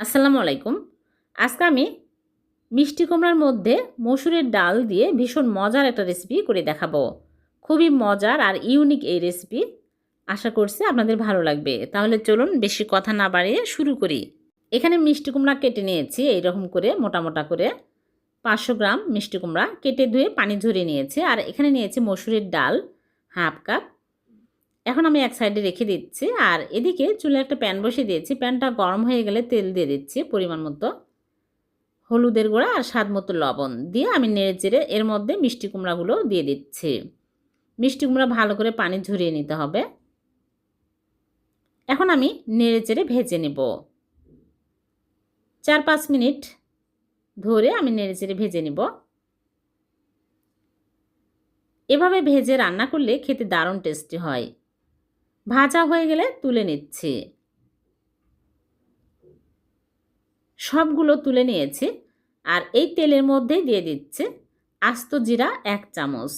আসসালামু আলাইকুম। আজকে আমি মিষ্টি কুমড়ার মধ্যে মসুরের ডাল দিয়ে ভীষণ মজার একটা রেসিপি করে দেখাবো। খুবই মজার আর ইউনিক এই রেসিপি আশা করছি আপনাদের ভালো লাগবে। তাহলে চলুন বেশি কথা না বাড়িয়ে শুরু করি। এখানে মিষ্টি কুমড়া কেটে নিয়েছি এইরকম করে, মোটা মোটা করে। পাঁচশো গ্রাম মিষ্টি কুমড়া কেটে ধুয়ে পানি ঝরিয়ে নিয়েছি। আর এখানে নিয়েছি মসুরের ডাল, হাফ কাপ এখন আমি এক সাইডে রেখে দিচ্ছি। আর এদিকে চুলে একটা প্যান বসিয়ে দিয়েছি। প্যানটা গরম হয়ে গেলে তেল দিয়ে দিচ্ছি পরিমাণ মতো। হলুদের গুঁড়া আর স্বাদ মতো লবণ দিয়ে আমি নেড়ে চেড়ে এর মধ্যে মিষ্টি কুমড়াগুলো দিয়ে দিচ্ছি। মিষ্টি কুমড়া ভালো করে পানি ঝরিয়ে নিতে হবে। এখন আমি নেড়ে চেড়ে ভেজে নেব। চার পাঁচ মিনিট ধরে আমি নেড়ে চেড়ে ভেজে নেব। এভাবে ভেজে রান্না করলে খেতে দারুণ টেস্টি হয়। ভাজা হয়ে গেলে তুলে নিচ্ছি। সবগুলো তুলে নিয়েছি আর এই তেলের মধ্যেই দিয়ে দিচ্ছে আস্ত জিরা এক চামচ।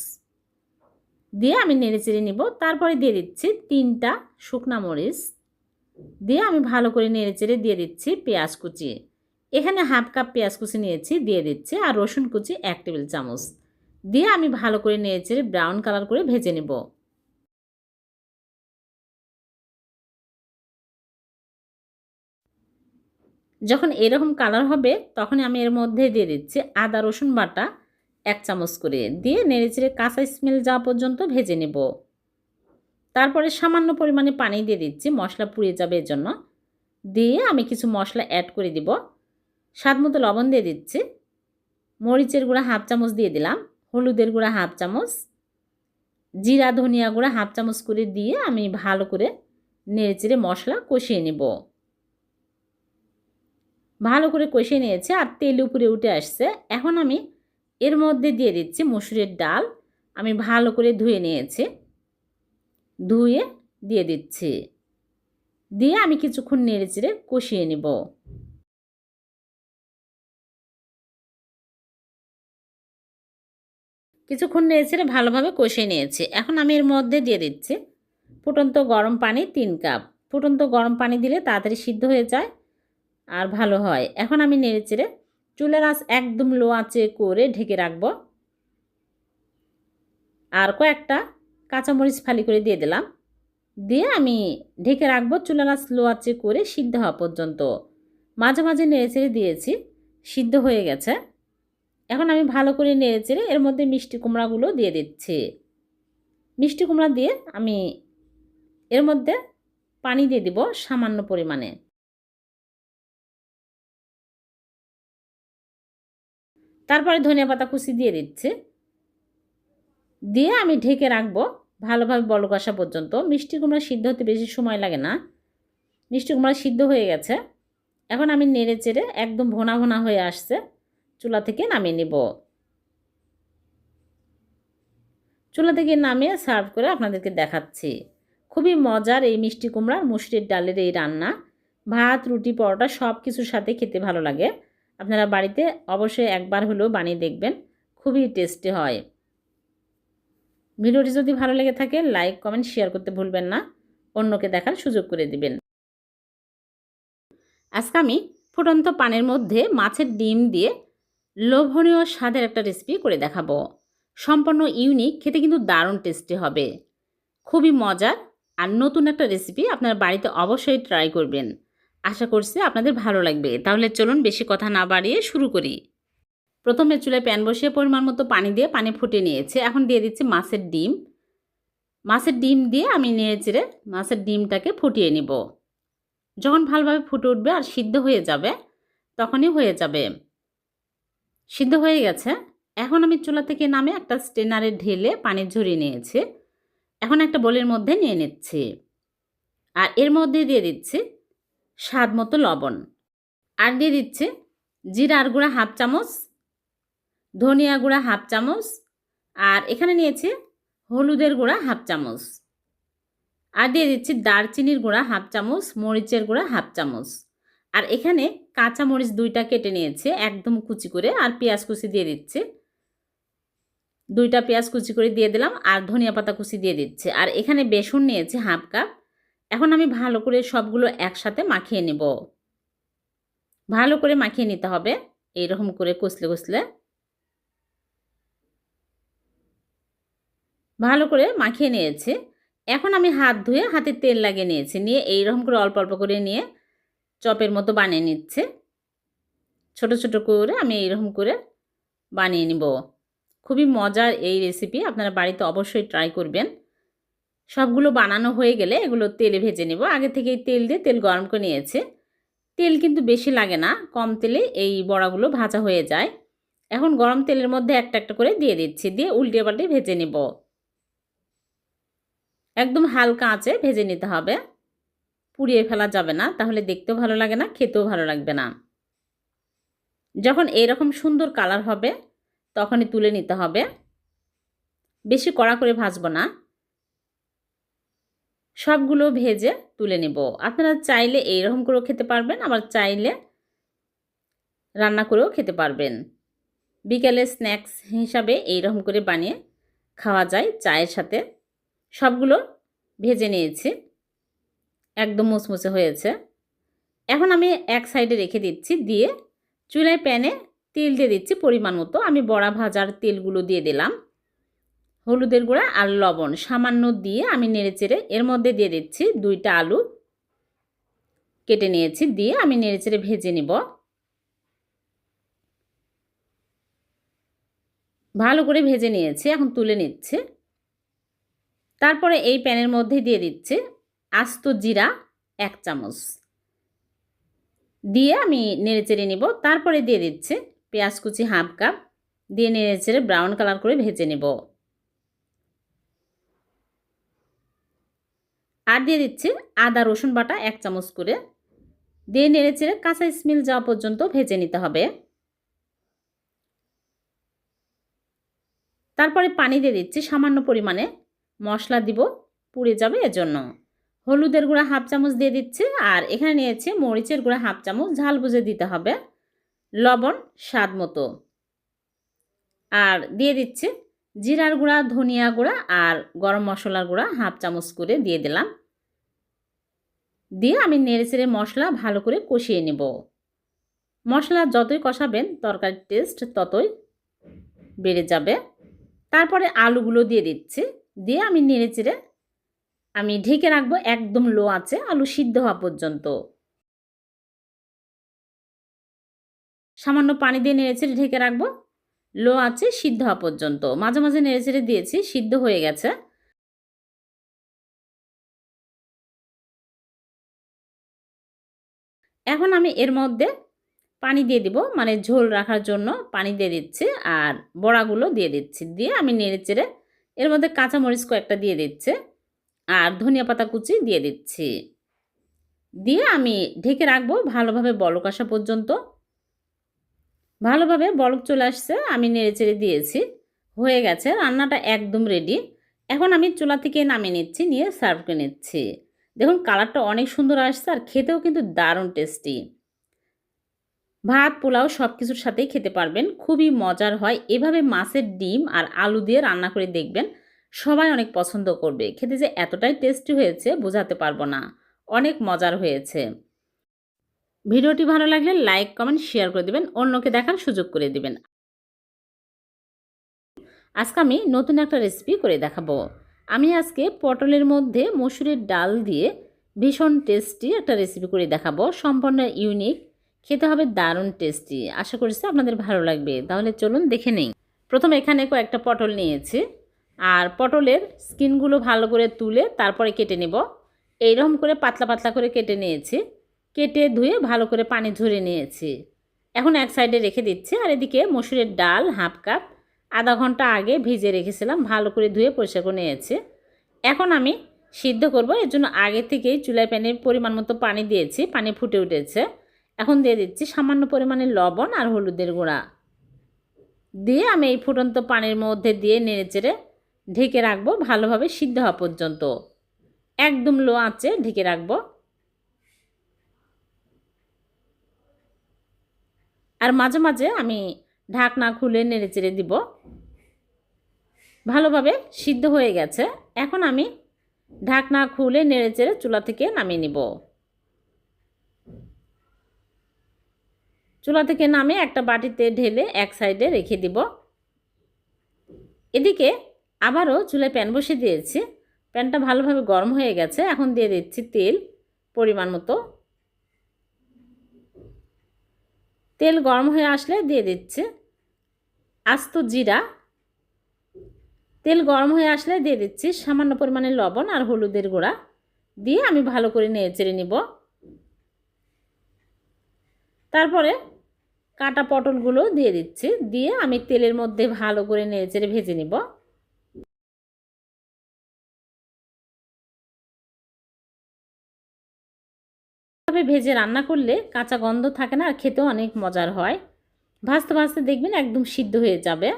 দিয়ে আমি নেড়ে চেড়ে নিব। তারপরে দিয়ে দিচ্ছি তিনটা শুকনা মরিচ। দিয়ে আমি ভালো করে নেড়ে চেড়ে দিয়ে দিচ্ছি পেঁয়াজ কুচি। এখানে হাফ কাপ পেঁয়াজ কুচি নিয়েছি, দিয়ে দিচ্ছি আর রসুন কুচি এক টেবিল চামচ। দিয়ে আমি ভালো করে নেড়ে চেড়ে ব্রাউন কালার করে ভেজে নেব। যখন এরকম কালার হবে তখন আমি এর মধ্যে দিয়ে দিচ্ছি আদা, রসুন বাটা এক চামচ করে। দিয়ে নেড়েচেড়ে কাঁচা স্মেল যাওয়া পর্যন্ত ভেজে নেব। তারপরে সামান্য পরিমাণে পানি দিয়ে দিচ্ছি, মশলা পুড়িয়ে যাবে এর জন্য দিয়ে আমি কিছু মশলা অ্যাড করে দিব। স্বাদ মতো লবণ দিয়ে দিচ্ছি। মরিচের গুঁড়া হাফ চামচ দিয়ে দিলাম, হলুদের গুঁড়া হাফ চামচ, জিরা, ধনিয়া গুঁড়া হাফ চামচ করে দিয়ে আমি ভালো করে নেড়েচেড়ে মশলা কষিয়ে নেব। ভালো করে কষিয়ে নিয়েছে আর তেল উপরে উঠে আসছে। এখন আমি এর মধ্যে দিয়ে দিচ্ছি মসুরের ডাল। আমি ভালো করে ধুয়ে নিয়েছি। ধুয়ে দিয়ে দিচ্ছি। দিয়ে আমি কিছুক্ষণ নেড়ে চেড়ে কষিয়ে নেব। কিছুক্ষণ নেড়ে চেড়ে ভালোভাবে কষিয়ে নিয়েছি। এখন আমি এর মধ্যে দিয়ে দিচ্ছি ফুটন্ত গরম পানি তিন কাপ। ফুটন্ত গরম পানি দিলে তাড়াতাড়ি সিদ্ধ হয়ে যায়। আর ভালো হয়। এখন আমি নেড়ে চেড়ে চুলের আঁচ একদম লো আঁচে করে ঢেকে রাখব। আর কয়েকটা কাঁচামরিচ ফালি করে দিয়ে দিলাম। দিয়ে আমি ঢেকে রাখব চুলের আঁচ লো আঁচে করে সিদ্ধ হওয়া পর্যন্ত। মাঝে মাঝে নেড়ে চেড়ে দিয়েছি, সিদ্ধ হয়ে গেছে। এখন আমি ভালো করে নেড়ে চেড়ে এর মধ্যে মিষ্টি কুমড়াগুলো দিয়ে দিচ্ছি। মিষ্টি কুমড়া দিয়ে আমি এর মধ্যে পানি দিয়ে দিব সামান্য পরিমাণে। তারপরে ধনিয়া পাতা কুচি দিয়ে দিচ্ছে। দিয়ে আমি ঢেকে রাখব ভালোভাবে বলক আসা পর্যন্ত। মিষ্টি কুমড়া সিদ্ধ হতে বেশি সময় লাগে না। মিষ্টি কুমড়া সিদ্ধ হয়ে গেছে। এখন আমি নেড়ে চেড়ে একদম ভোনা ভোনা হয়ে আসছে। চুলা থেকে নামিয়ে নিব। চুলা থেকে নামিয়ে সার্ভ করে আপনাদেরকে দেখাচ্ছি। খুবই মজার এই মিষ্টি কুমড়ার মুসুরির ডালের এই রান্না। ভাত, রুটি, পরোটা সব কিছুর সাথে খেতে ভালো লাগে। আপনারা বাড়িতে অবশ্যই একবার হলেও বানিয়ে দেখবেন, খুবই টেস্টি হয়। ভিডিওটি যদি ভালো লেগে থাকে, লাইক, কমেন্ট, শেয়ার করতে ভুলবেন না। অন্যকে দেখার সুযোগ করে দিবেন। আজকে আমি ফুটন্ত পানের মধ্যে মাছের ডিম দিয়ে লোভনীয় স্বাদের একটা রেসিপি করে দেখাবো। সম্পূর্ণ ইউনিক খেতে কিন্তু দারুণ টেস্টি হবে। খুবই মজার আর নতুন একটা রেসিপি আপনার বাড়িতে অবশ্যই ট্রাই করবেন। আশা করছি আপনাদের ভালো লাগবে। তাহলে চলুন বেশি কথা না বাড়িয়ে শুরু করি। প্রথমে চুলে প্যান বসিয়ে পরিমাণ মতো পানি দিয়ে পানি ফুটে নিয়েছে। এখন দিয়ে দিচ্ছি মাছের ডিম। মাছের ডিম দিয়ে আমি নেড়ে চেড়ে মাছের ডিমটাকে ফুটিয়ে নিব। যখন ভালোভাবে ফুটে উঠবে আর সিদ্ধ হয়ে যাবে, তখনই হয়ে যাবে। সিদ্ধ হয়ে গেছে। এখন আমি চুলা থেকে নামে একটা স্টেনারে ঢেলে পানি ঝরিয়ে নিয়েছি। এখন একটা বোলের মধ্যে নিয়ে নিচ্ছি। আর এর মধ্যে দিয়ে দিচ্ছি স্বাদ মতো লবণ। আর দিয়ে দিচ্ছে জিরার গুঁড়া হাফ চামচ, ধনিয়া গুঁড়া হাফ চামচ, আর এখানে নিয়েছে হলুদের গুঁড়া হাফ চামচ। আর দিয়ে দিচ্ছি দারচিনির গুঁড়া হাফ চামচ, মরিচের গুঁড়া হাফ চামচ। আর এখানে কাঁচা মরিচ দুইটা কেটে নিয়েছে একদম কুচি করে, আর পেঁয়াজ কুচি দিয়ে দিচ্ছে। দুইটা পেঁয়াজ কুচি করে দিয়ে দিলাম, আর ধনিয়া পাতা কুচি দিয়ে দিচ্ছে। আর এখানে বেসন নিয়েছে হাফ কাপ। এখন আমি ভালো করে সবগুলো একসাথে মাখিয়ে নেব। ভালো করে মাখিয়ে নিতে হবে, এইরকম করে কষলে কষলে। ভালো করে মাখিয়ে নিয়েছি। এখন আমি হাত ধুয়ে হাতে তেল লাগিয়ে নিয়েছি, নিয়ে এইরকম করে অল্প অল্প করে নিয়ে চপের মতো বানিয়ে নিচ্ছে। ছোট ছোট করে আমি এইরকম করে বানিয়ে নিব। খুবই মজার এই রেসিপি আপনারা বাড়িতে অবশ্যই ট্রাই করবেন। সবগুলো বানানো হয়ে গেলে এগুলো তেলে ভেজে নেব। আগে থেকে তেল দিয়ে তেল গরম করে নিয়েছে। তেল কিন্তু বেশি লাগে না, কম তেলে এই বড়াগুলো ভাজা হয়ে যায়। এখন গরম তেলের মধ্যে একটা একটা করে দিয়ে দিচ্ছি, দিয়ে উল্টে পাল্টে ভেজে নেব। একদম হালকা আঁচে ভেজে নিতে হবে। পুড়িয়ে ফেলা যাবে না, তাহলে দেখতেও ভালো লাগে না, খেতেও ভালো লাগবে না। যখন এরকম সুন্দর কালার হবে, তখনই তুলে নিতে হবে। বেশি কড়া করে ভাজবো না। সবগুলো ভেজে তুলে নেব। আপনারা চাইলে এইরকম করেও খেতে পারবেন, আবার চাইলে রান্না করেও খেতে পারবেন। বিকেলে স্ন্যাক্স হিসাবে এইরকম করে বানিয়ে খাওয়া যায় চায়ের সাথে। সবগুলো ভেজে নিয়েছি। একদম মুচমুচে হয়েছে। এখন আমি এক সাইডে রেখে দিচ্ছি, দিয়ে চুলায় প্যানে তেল দিয়ে দিচ্ছি পরিমাণ মতো। আমি বড়া ভাজার তেলগুলো দিয়ে দিলাম। হলুদের গুঁড়া আর লবণ সামান্য দিয়ে আমি নেড়েচেড়ে এর মধ্যে দিয়ে দিচ্ছি দুইটা আলু। কেটে নিয়েছি, দিয়ে আমি নেড়েচেড়ে ভেজে নিব। ভালো করে ভেজে নিয়েছি, এখন তুলে নিচ্ছে। তারপরে এই প্যানের মধ্যে দিয়ে দিচ্ছে আস্ত জিরা এক চামচ। দিয়ে আমি নেড়েচেড়ে নিব, তারপরে দিয়ে দিচ্ছে পেঁয়াজ কুচি হাফ কাপ। দিয়ে নেড়েচেড়ে ব্রাউন কালার করে ভেজে নেব। আর দিয়ে দিচ্ছে আদা, রসুন বাটা এক চামচ করে। দিয়ে নেড়েচেড়ে কাঁচা স্মেল যাওয়া পর্যন্ত ভেজে নিতে হবে। তারপরে পানি দিয়ে দিচ্ছি সামান্য পরিমাণে। মশলা দিব, পুড়ে যাবে এজন্য। হলুদের গুঁড়া হাফ চামচ দিয়ে দিচ্ছি আর এখানে নিয়েছি মরিচের গুঁড়া হাফ চামচ। ঝাল বুঝে দিতে হবে। লবণ স্বাদ মতো। আর দিয়ে দিচ্ছি জিরার গুঁড়া, ধনিয়া গুঁড়া আর গরম মশলার গুঁড়া হাফ চামচ করে দিয়ে দিলাম। দিয়ে আমি নেড়ে চেড়ে মশলা ভালো করে কষিয়ে নেব। মশলা যতই কষাবেন, তরকারির টেস্ট ততই বেড়ে যাবে। তারপরে আলুগুলো দিয়ে দিচ্ছি। দিয়ে আমি নেড়ে চেড়ে আমি ঢেকে রাখব একদম লো আছে আলু সিদ্ধ হওয়া পর্যন্ত। সামান্য পানি দিয়ে নেড়েচেড়ে ঢেকে রাখব। লো আছে সিদ্ধ হওয়া পর্যন্ত। মাঝে মাঝে নেড়েচেড়ে দিয়েছি, সিদ্ধ হয়ে গেছে। এখন আমি এর মধ্যে পানি দিয়ে দিব মানে ঝোল রাখার জন্য পানি দিয়ে দিচ্ছি আর বড়াগুলো দিয়ে দিচ্ছি। দিয়ে আমি নেড়ে চেড়ে এর মধ্যে কাঁচামরিচ কয়েকটা দিয়ে দিচ্ছে আর ধনিয়া পাতা কুচি দিয়ে দিচ্ছি। দিয়ে আমি ঢেকে রাখব ভালোভাবে বলক আসা পর্যন্ত। ভালোভাবে বলক চলে আসছে, আমি নেড়ে চেড়ে দিয়েছি, হয়ে গেছে, রান্নাটা একদম রেডি এখন আমি চুলা থেকে নামিয়ে নিচ্ছি, নিয়ে সার্ভ করে নিচ্ছি। দেখুন, কালারটা অনেক সুন্দর আসছে আর খেতেও কিন্তু দারুণ টেস্টি ভাত, পোলাও সব কিছুর সাথেই খেতে পারবেন, খুবই মজার হয়। এভাবে মাছের ডিম আর আলু দিয়ে রান্না করে দেখবেন, সবাই অনেক পছন্দ করবে। খেতে যে এতটাই টেস্টি হয়েছে বোঝাতে পারব না, অনেক মজার হয়েছে। ভিডিওটি ভালো লাগলে লাইক কমেন্ট শেয়ার করে দেবেন, অন্যকে দেখার সুযোগ করে দেবেন। আজকে আমি নতুন একটা রেসিপি করে দেখাবো। আমি আজকে পটলের মধ্যে মসুরের ডাল দিয়ে ভীষণ টেস্টি একটা রেসিপি করে দেখাবো। সম্পূর্ণ ইউনিক খেতে হবে দারুণ টেস্টি আশা করছি আপনাদের ভালো লাগবে। তাহলে চলুন দেখে নেই। প্রথম এখানে কয়েকটা পটল নিয়েছি। আর পটলের স্কিনগুলো ভালো করে তুলে তারপরে কেটে নেব। এইরকম করে পাতলা পাতলা করে কেটে নিয়েছি। কেটে ধুয়ে ভালো করে পানি ঝরে নিয়েছি। এখন এক সাইডে রেখে দিচ্ছি। আর এদিকে মসুরের ডাল, হাফ কাপ আধা ঘণ্টা আগে ভিজে রেখেছিলাম, ভালো করে ধুয়ে পরিষ্কার করে নিয়েছি। এখন আমি সিদ্ধ করব, এর জন্য আগে থেকেই চুলায় প্যানের পরিমাণ মতো পানি দিয়েছি, পানি ফুটে উঠেছে। এখন দিয়ে দিচ্ছি সামান্য পরিমাণে লবণ আর হলুদের গুঁড়া। দিয়ে আমি এই ফুটন্ত পানির মধ্যে দিয়ে নেড়ে চেড়ে ঢেকে রাখব, ভালোভাবে সিদ্ধ হওয়া পর্যন্ত। একদম লো আঁচে ঢেকে রাখব। আর মাঝে মাঝে আমি ঢাকনা খুলে নেড়ে চেড়ে দিব। ভালোভাবে সিদ্ধ হয়ে গেছে। এখন আমি ঢাকনা খুলে নেড়ে চেড়ে চুলা থেকে নামিয়ে নিব। চুলা থেকে নামে একটা বাটিতে ঢেলে এক সাইডে রেখে দিব। এদিকে আবারও চুলায় প্যান বসে দিয়েছি। প্যানটা ভালোভাবে গরম হয়ে গেছে। এখন দিয়ে দিচ্ছি তেল পরিমাণ মতো। তেল গরম হয়ে আসলে দিয়ে দিচ্ছি। আস্ত জিরা, তেল গরম হয়ে আসলে দিয়ে দিচ্ছি সামান্য পরিমাণে লবণ আর হলুদের গুঁড়া দিয়ে আমি ভালো করে নেড়ে চেড়ে নিব। তারপরে কাটা পটলগুলো দিয়ে দিচ্ছি, দিয়ে আমি তেলের মধ্যে ভালো করে নেড়ে চেড়ে ভেজে নিব। ভেজে রান্না করলে কাঁচা গন্ধ থাকে না আর খেতেও অনেক মজার হয়। ভাজতে ভাজতে দেখবেন একদম সিদ্ধ হয়ে যাবে।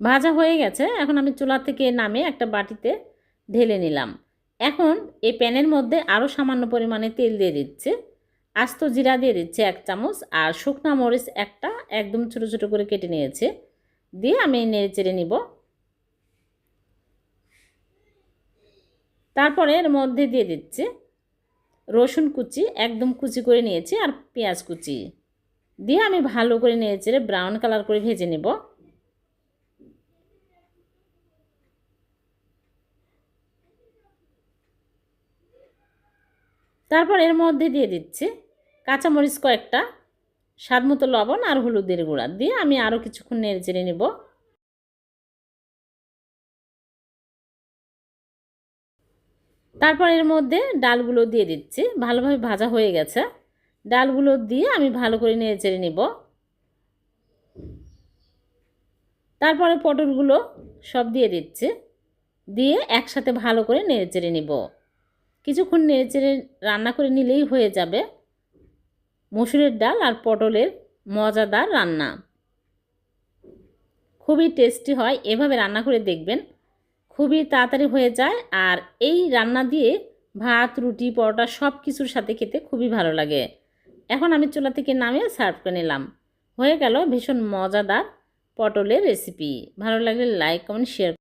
ভাজা হয়ে গেছে। এখন আমি চুলা থেকে নামে একটা বাটিতে ঢেলে নিলাম। এখন এই প্যানের মধ্যে আরও সামান্য পরিমাণে তেল দিয়ে দিচ্ছে। আস্ত জিরা দিয়ে দিচ্ছে এক চামচ আর শুকনা মরিচ একটা একদম ছোটো ছোটো করে কেটে নিয়েছে। দিয়ে আমি নেড়ে চেড়ে নিব। তারপরে এর মধ্যে দিয়ে দিচ্ছে রসুন কুচি একদম কুচি করে নিয়েছি আর পেঁয়াজ কুচি। দিয়ে আমি ভালো করে চেড়ে ব্রাউন কালার করে ভেজে নেব। তারপর এর মধ্যে দিয়ে দিচ্ছি কাঁচামরিচ কয়েকটা স্বাদ মতো লবণ আর হলুদের গুঁড়া। দিয়ে আমি আরও কিছুক্ষণ নেড়ে চেড়ে নেব। তারপর এর মধ্যে ডালগুলো দিয়ে দিচ্ছি। ভালোভাবে ভাজা হয়ে গেছে। ডালগুলো দিয়ে আমি ভালো করে নেড়ে চেড়ে নেব। তারপরে পটলগুলো সব দিয়ে দিচ্ছি। দিয়ে একসাথে ভালো করে নেড়ে চেড়ে নেব। কিছুক্ষণ নেড়ে চেড়ে রান্না করে নিলেই হয়ে যাবে। মসুরের ডাল আর পটলের মজাদার রান্না। খুবই টেস্টি হয়। এভাবে রান্না করে দেখবেন। খুবই তাড়াতাড়ি হয়ে যায়। আর এই রান্না দিয়ে ভাত, রুটি, পরোটা সব কিছুর সাথে খেতে খুবই ভালো লাগে। এখন আমি চুলা থেকে নামিয়ে সার্ভ করে নিলাম। হয়ে গেল ভীষণ মজাদার পটলের রেসিপি ভালো লাগলে লাইক কমেন্ট শেয়ার